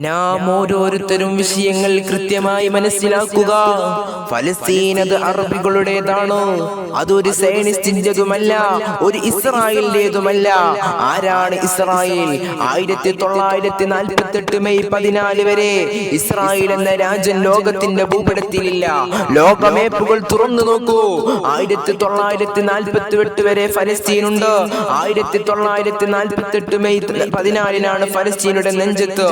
നാം ഓരോരുത്തരും വിഷയങ്ങൾ കൃത്യമായി മനസ്സിലാക്കുക. ഫലസ്തീൻ അത് അറബികളുടേതാണ്. അതൊരു സേനിസ്റ്റിന്റെതുമല്ല ഒരു ഇസ്രായേലിന്റെതുമല്ല. ആരാണ് ഇസ്രായേൽ? ആയിരത്തി തൊള്ളായിരത്തി നാൽപ്പത്തി എട്ട് മെയ് പതിനാല് വരെ ഇസ്രായേൽ എന്ന രാജ്യം ലോകത്തിന്റെ ഭൂപടത്തിലില്ല. ലോകമേപ്പുകൾ തുറന്നു നോക്കൂ. ആയിരത്തി തൊള്ളായിരത്തി നാൽപ്പത്തി എട്ട് വരെ ഫലസ്തീൻ ഉണ്ട് ആയിരത്തി തൊള്ളായിരത്തി നാൽപ്പത്തി എട്ട് മെയ് പതിനാലിനാണ് ഫലസ്തീനുടെ നെഞ്ചത്ത്.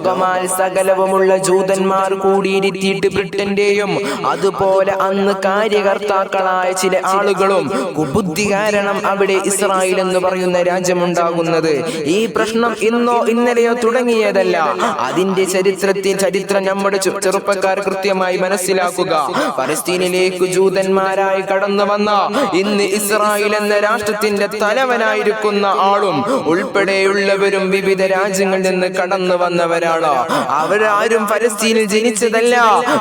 ലോകമാൽ സകലവുമുള്ള ജൂതന്മാർ കൂടിയിരുത്തിയിട്ട് ബ്രിട്ടന്റെയും അതുപോലെ അന്ന് കാര്യകർത്താക്കളായ ചില ആളുകളും കുബുദ്ധി കാരണം അവിടെ ഇസ്രായേൽ എന്ന് പറയുന്ന രാജ്യമുണ്ടാകുന്നത്. ഈ പ്രശ്നം ഇന്നോ ഇന്നലെയോ തുടങ്ങിയതല്ല. അതിന്റെ ചരിത്രത്തിൽ ചരിത്രം നമ്മുടെ ചെറുപ്പക്കാർ കൃത്യമായി മനസ്സിലാക്കുക. പലസ്തീനിലേക്ക് ജൂതന്മാരായി കടന്നു വന്ന ഇന്ന് ഇസ്രായേൽ എന്ന രാഷ്ട്രത്തിന്റെ തലവനായിരിക്കുന്ന ആളും ഉൾപ്പെടെയുള്ളവരും വിവിധ രാജ്യങ്ങളിൽ നിന്ന് കടന്നു വന്നവരാണ് അവരാരും ഫലസ്തീനിൽ ജനിച്ചതല്ല.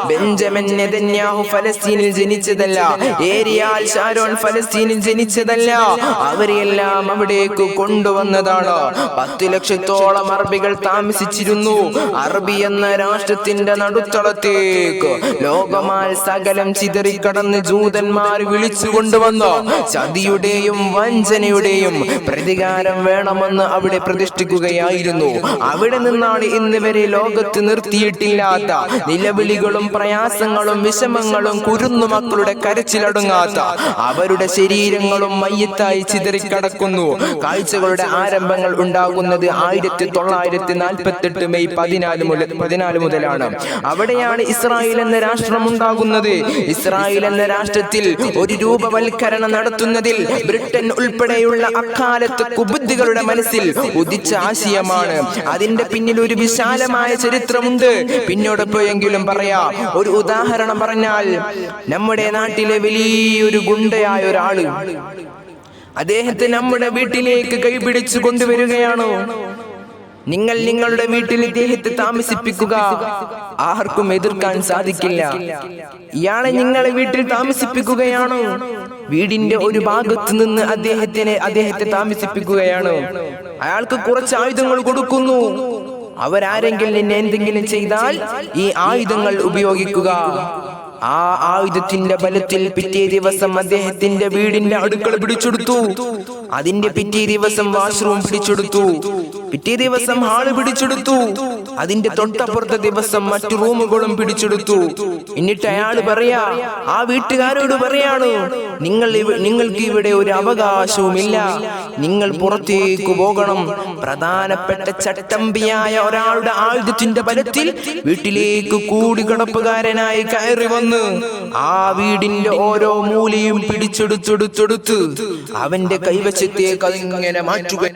ബെഞ്ചമിൻ നെതന്യാഹു ഫലസ്തീനിൽ ജനിച്ചതല്ല. ഏരിയാൽ ഷാരോൺ ഫലസ്തീനിൽ ജനിച്ചതല്ല. അവരെല്ലാം അവിടേക്ക് കൊണ്ടുവന്നതാണ്. പത്തു ലക്ഷത്തോളം അറബികൾ താമസിച്ചിരുന്നു. അറബി എന്ന രാഷ്ട്രത്തിന്റെ നടുത്തളത്തേക്ക് ലോകമാൽ സകലം ചിതറിക്കടന്ന് ജൂതന്മാർ വിളിച്ചു കൊണ്ടുവന്നു ചതിയുടെയും വഞ്ചനയുടെയും പ്രതികാരം വേണമെന്ന് അവിടെ പ്രതിഷ്ഠിക്കുകയായിരുന്നു. അവിടെ നിന്നാണ് ഇന്ന് വരെ ലോകത്ത് നിർത്തിയിട്ടില്ലാത്ത നിലവിളികളും പ്രയാസങ്ങളും വിഷമങ്ങളും കുരുന്നു മക്കളുടെ കരച്ചിലടങ്ങാത്ത അവരുടെ ശരീരങ്ങളും മയ്യത്തായി ചിതറിക്കടക്കുന്നു. കാഴ്ചകളുടെ ആരംഭങ്ങൾ ഉണ്ടാകുന്നത് ആയിരത്തി തൊള്ളായിരത്തി നാൽപ്പത്തി എട്ട് മെയ് പതിനാല് മുതൽ പതിനാല് മുതലാണ്. അവിടെയാണ് ഇസ്രായേൽ എന്ന രാഷ്ട്രം ഉണ്ടാകുന്നത്. ഇസ്രായേൽ എന്ന രാഷ്ട്രത്തിൽ ഒരു രൂപവൽക്കരണം നടത്തുന്നതിൽ ബ്രിട്ടൻ ഉൾപ്പെടെയുള്ള അക്കാലത്ത് കുബുദ്ധികളുടെ മനസ്സിൽ ഉദിച്ച ആശയമാണ്. അതിന്റെ പിന്നിൽ ഒരു വിശാലമായ ചരിത്രമുണ്ട്. പിന്നോടൊപ്പോയെങ്കിലും പറയാ ഒരു ഉദാഹരണം പറഞ്ഞാൽ നമ്മുടെ നാട്ടിലെ വലിയൊരു ഗുണ്ടയായ ഒരാൾ അദ്ദേഹത്തെ നമ്മുടെ വീട്ടിലേക്ക് കൈപിടിച്ചു കൊണ്ടുവരികയാണോ? നിങ്ങൾ നിങ്ങളുടെ വീട്ടിൽ ഇദ്ദേഹത്തെ താമസിപ്പിക്കുക. ആർക്കും എതിർക്കാൻ സാധിക്കില്ല. ഇയാളെ നിങ്ങളെ വീട്ടിൽ താമസിപ്പിക്കുകയാണ്? വീടിന്റെ ഒരു ഭാഗത്ത് നിന്ന് അദ്ദേഹത്തിനെ അദ്ദേഹത്തെ താമസിപ്പിക്കുകയാണ്? അയാൾക്ക് കുറച്ച് ആയുധങ്ങൾ കൊടുക്കുന്നു. അവരാരെങ്കിലും നിന്നെ എന്തെങ്കിലും ചെയ്താൽ ഈ ആയുധങ്ങൾ ഉപയോഗിക്കുക. ആ ആയുധത്തിന്റെ ബലത്തിൽ പിറ്റേ ദിവസം അദ്ദേഹത്തിന്റെ വീടിന്റെ അടുക്കള പിടിച്ചെടുത്തു. അതിന്റെ പിറ്റേ ദിവസം വാഷ്റൂം പിടിച്ചെടുത്തു. പിറ്റേ ദിവസം ഹാൾ പിടിച്ചെടുത്തു. അതിന്റെ തൊട്ടപ്പുറത്തെ ദിവസം മറ്റു റൂമുകളും പിടിച്ചെടുത്തു. എന്നിട്ട് അയാൾ പറയാ ആ വീട്ടുകാരോട് പറയാണ്. നിങ്ങൾ നിങ്ങൾക്ക് ഇവിടെ ഒരു അവകാശവുമില്ല. നിങ്ങൾ പുറത്തേക്ക് പോകണം. പ്രധാനപ്പെട്ട ചട്ടമ്പിയായ ഒരാളുടെ ആയുധത്തിന്റെ ബലത്തിൽ വീട്ടിലേക്ക് കൂടി കടപ്പുകാരനായി കയറി വന്ന് ആ വീടിന്റെ ഓരോ മൂലയും പിടിച്ചെടുത്തെടുത്തെടുത്ത് അവന്റെ കൈവശത്തേക്ക് അതിങ്ങനെ മാറ്റുക